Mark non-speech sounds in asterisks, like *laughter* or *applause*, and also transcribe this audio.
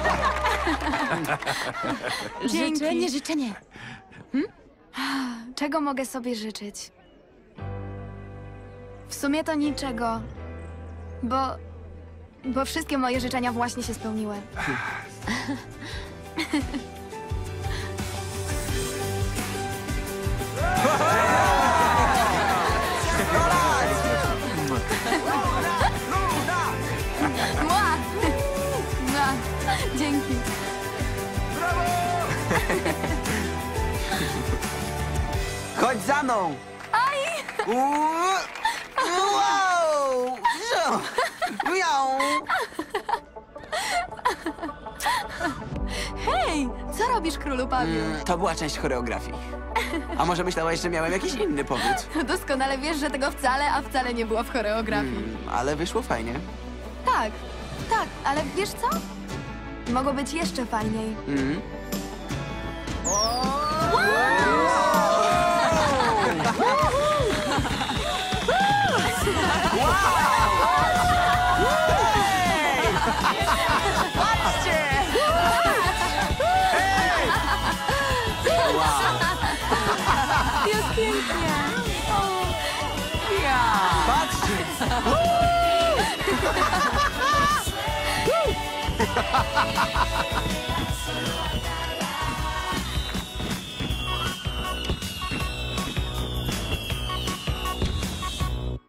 *laughs* Dzięki. Życzenie, życzenie. Czego mogę sobie życzyć? W sumie to niczego. Bo. Bo wszystkie moje życzenia właśnie się spełniły. *laughs* Dzięki. *laughs* Chodź za mną! Aj! Wow! Miau! Hej! Co robisz, królu Pawiu? To była część choreografii. A może myślałeś, że miałem jakiś inny powód? *laughs* Doskonale wiesz, że tego wcale, a wcale nie było w choreografii. Mm, Ale wyszło fajnie. Tak, tak, ale wiesz co? Mogło być jeszcze fajniej. Mm. Jest pięknie. Patrzcie! *laughs* *laughs*